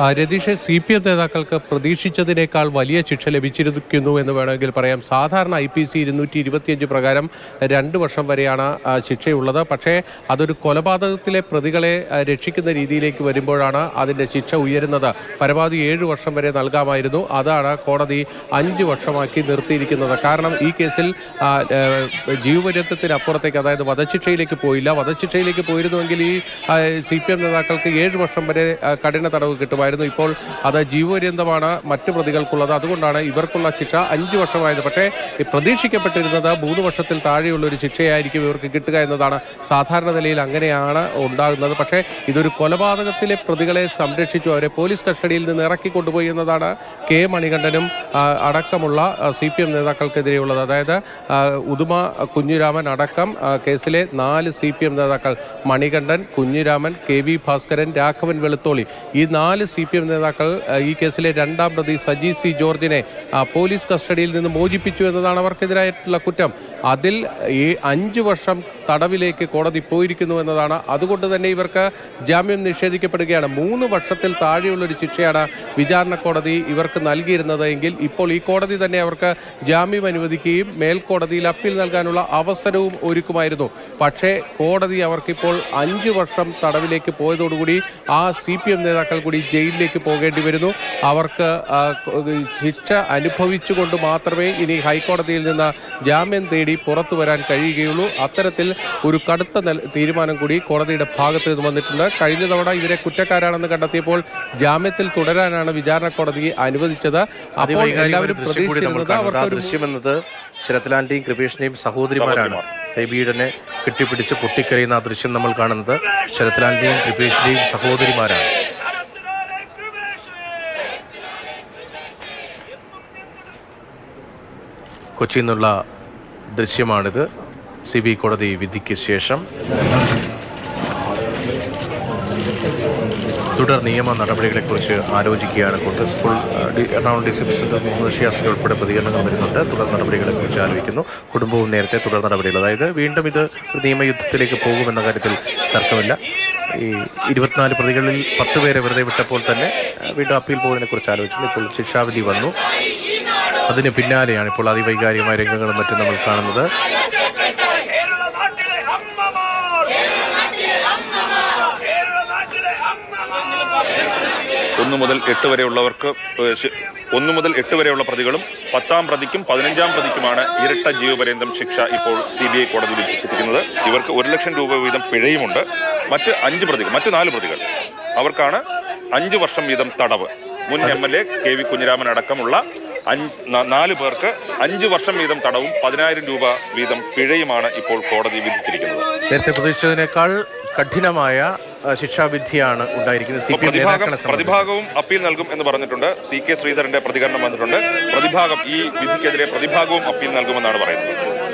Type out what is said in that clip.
രതീഷെ C P M നേതാക്കൾക്ക് പ്രതീക്ഷിച്ചതിനേക്കാൾ വലിയ ശിക്ഷ ലഭിച്ചിരിക്കുന്നു എന്ന് വേണമെങ്കിൽ പറയാം. സാധാരണ ഐ പി സി ഇരുന്നൂറ്റി ഇരുപത്തിയഞ്ച് പ്രകാരം രണ്ട് വർഷം വരെയാണ് ശിക്ഷയുള്ളത്. പക്ഷേ അതൊരു കൊലപാതകത്തിലെ പ്രതികളെ രക്ഷിക്കുന്ന രീതിയിലേക്ക് വരുമ്പോഴാണ് അതിന്റെ ശിക്ഷ ഉയരുന്നത്. പരമാവധി ഏഴ് വർഷം വരെ നൽകാമായിരുന്നു. അതാണ് കോടതി അഞ്ച് വർഷമാക്കി നിർത്തിയിരിക്കുന്നത്. കാരണം ഈ കേസിൽ അപ്പുറത്തേക്ക് അതായത് വധശിക്ഷയിലേക്ക് പോയില്ല. വധശിക്ഷയിലേക്ക് പോയിരുന്നുവെങ്കിൽ ഈ സി പി എം നേതാക്കൾക്ക് ഏഴ് വർഷം വരെ കഠിന തടവ് കിട്ടുമായിരുന്നു. ഇപ്പോൾ അത് ജീവപര്യന്തമാണ് മറ്റു പ്രതികൾക്കുള്ളത്. അതുകൊണ്ടാണ് ഇവർക്കുള്ള ശിക്ഷ അഞ്ച് വർഷമായത്. പക്ഷേ പ്രതീക്ഷിക്കപ്പെട്ടിരുന്നത് മൂന്ന് വർഷത്തിൽ താഴെയുള്ള ഒരു ശിക്ഷയായിരിക്കും ഇവർക്ക് കിട്ടുക എന്നതാണ് സാധാരണ നിലയിൽ അങ്ങനെയാണ് ഉണ്ടാകുന്നത്. പക്ഷേ ഇതൊരു കൊലപാതകത്തിലെ പ്രതികളെ സംരക്ഷിച്ചു. അവരെ പോലീസ് കസ്റ്റഡിയിൽ നിന്ന് ഇറക്കി കൊണ്ടുപോയി എന്നതാണ് കെ മണികണ്ഠനും അടക്കമുള്ള സി പി എം നേതാക്കൾക്കെതിരെയുള്ളത്. അതായത് ഉദുമ കുഞ്ഞിരാമൻ അടക്കം കേസിലെ നാല് സി പി എം നേതാക്കൾ മണികണ്ഠൻ കുഞ്ഞിരാമൻ കെ വി ഭാസ്കരൻ രാഘവൻ വെളുത്തോളി. ഈ നാല് സി പി എം നേതാക്കൾ ഈ കേസിലെ രണ്ടാം പ്രതി സജി സി ജോർജിനെ പോലീസ് കസ്റ്റഡിയിൽ നിന്ന് മോചിപ്പിച്ചു എന്നതാണ് അവർക്കെതിരായിട്ടുള്ള കുറ്റം. അതിൽ ഈ അഞ്ച് വർഷം തടവിലേക്ക് കോടതി പോയിരിക്കുന്നു എന്നതാണ്. അതുകൊണ്ട് തന്നെ ഇവർക്ക് ജാമ്യം നിഷേധിക്കപ്പെടുകയാണ്. മൂന്ന് വർഷത്തിൽ താഴെയുള്ളൊരു ശിക്ഷയാണ് വിചാരണ കോടതി ഇവർക്ക് നൽകിയിരുന്നത് എങ്കിൽ ഇപ്പോൾ ഈ കോടതി തന്നെ അവർക്ക് ജാമ്യം അനുവദിക്കുകയും മേൽക്കോടതിയിൽ അപ്പീൽ നൽകാനുള്ള അവസരവും ഒരുക്കുമായിരുന്നു. പക്ഷേ കോടതി അവർക്കിപ്പോൾ അഞ്ച് വർഷം തടവിലേക്ക് പോയതോടുകൂടി ആ സി പി എം നേതാക്കൾ കൂടി ജയിലിലേക്ക് പോകേണ്ടി വരുന്നു. അവർക്ക് ശിക്ഷ അനുഭവിച്ചുകൊണ്ട് മാത്രമേ ഇനി ഹൈക്കോടതിയിൽ നിന്ന് ജാമ്യം തേടി പുറത്തു വരാൻ കഴിയുകയുള്ളൂ. അത്തരത്തിൽ ഒരു കടുത്ത തീരുമാനം കൂടി കോടതിയുടെ ഭാഗത്ത് നിന്ന് വന്നിട്ടുണ്ട്. കഴിഞ്ഞ തവണ ഇവരെ കുറ്റക്കാരാണെന്ന് കണ്ടെത്തിയപ്പോൾ ജാമ്യത്തിൽ തുടരാനാണ് വിചാരണ കോടതി അനുവദിച്ചത്. അപ്പോൾ എല്ലാവരും പ്രതീക്ഷിക്കുന്നത് അവർക്ക് ശരത്ലാലിന്റെയും കൃപേഷിന്റെയും സഹോദരിമാരാണ്. ഹൈബീഡനെ കെട്ടിപ്പിടിച്ച് പൊട്ടിക്കരയുന്ന ആ ദൃശ്യം നമ്മൾ കാണുന്നത് ശരത്ലാലിന്റെയും കൃപേഷിന്റെയും സഹോദരിമാരാണ്. കൊച്ചിയിൽ നിന്നുള്ള ദൃശ്യമാണിത്. സി ബി കോടതി വിധിക്ക് ശേഷം തുടർ നിയമ നടപടികളെക്കുറിച്ച് ആലോചിക്കുകയാണ് കോൺഗ്രസ്. ഇപ്പോൾ Ernakulam D C president Muhammad ഷിയാസിന്റെ ഉൾപ്പെടെ പ്രതികരണങ്ങൾ വരുന്നുണ്ട്. തുടർ നടപടികളെക്കുറിച്ച് ആലോചിക്കുന്നു. കുടുംബവും നേരത്തെ തുടർ നടപടികൾ. അതായത് വീണ്ടും ഇത് നിയമയുദ്ധത്തിലേക്ക് പോകുമെന്ന കാര്യത്തിൽ തർക്കമില്ല. ഈ ഇരുപത്തിനാല് പ്രതികളിൽ പത്ത് പേരെ വെറുതെ വിട്ടപ്പോൾ തന്നെ വീണ്ടും അപ്പീൽ പോകുന്നതിനെക്കുറിച്ച് ആലോചിക്കുന്നു. ഇപ്പോൾ ശിക്ഷാവിധി വന്നു. അതിന് പിന്നാലെയാണ് ഇപ്പോൾ അതിവൈകാരികമായ രംഗങ്ങളും മറ്റും നമ്മൾ കാണുന്നത്. ഒന്ന് മുതൽ എട്ട് വരെയുള്ളവർക്ക് ഒന്ന് മുതൽ എട്ട് വരെയുള്ള പ്രതികളും പത്താം പ്രതിക്കും പതിനഞ്ചാം പ്രതിക്കുമാണ് ഇരട്ട ജീവപര്യന്തം ശിക്ഷ ഇപ്പോൾ സി ബി ഐ കോടതി വിധിച്ചിരിക്കുന്നത്. ഇവർക്ക് ഒരു ലക്ഷം രൂപ വീതം പിഴയുമുണ്ട്. മറ്റ് അഞ്ച് പ്രതികൾ മറ്റ് നാല് പ്രതികൾ. അവർക്കാണ് അഞ്ച് വർഷം വീതം തടവ്. മുൻ M L A K V Kunhiraman അടക്കമുള്ള നാല് പേർക്ക് അഞ്ച് വർഷം വീതം തടവും പതിനായിരം രൂപ വീതം പിഴയുമാണ് ഇപ്പോൾ കോടതി വിധിച്ചിരിക്കുന്നത്. നേരത്തെ പ്രതീക്ഷിച്ചതിനേക്കാൾ കഠിനമായ ശിക്ഷാവിധിയാണ് ഉണ്ടായിരിക്കുന്നത്. പ്രതിഭാഗവും അപ്പീൽ നൽകും എന്ന് പറഞ്ഞിട്ടുണ്ട്. സി കെ ശ്രീധരന്റെ പ്രതികരണം വന്നിട്ടുണ്ട്. പ്രതിഭാഗം ഈ വിധിക്കെതിരെ പ്രതിഭാഗവും അപ്പീൽ നൽകുമെന്നാണ് പറയുന്നത്.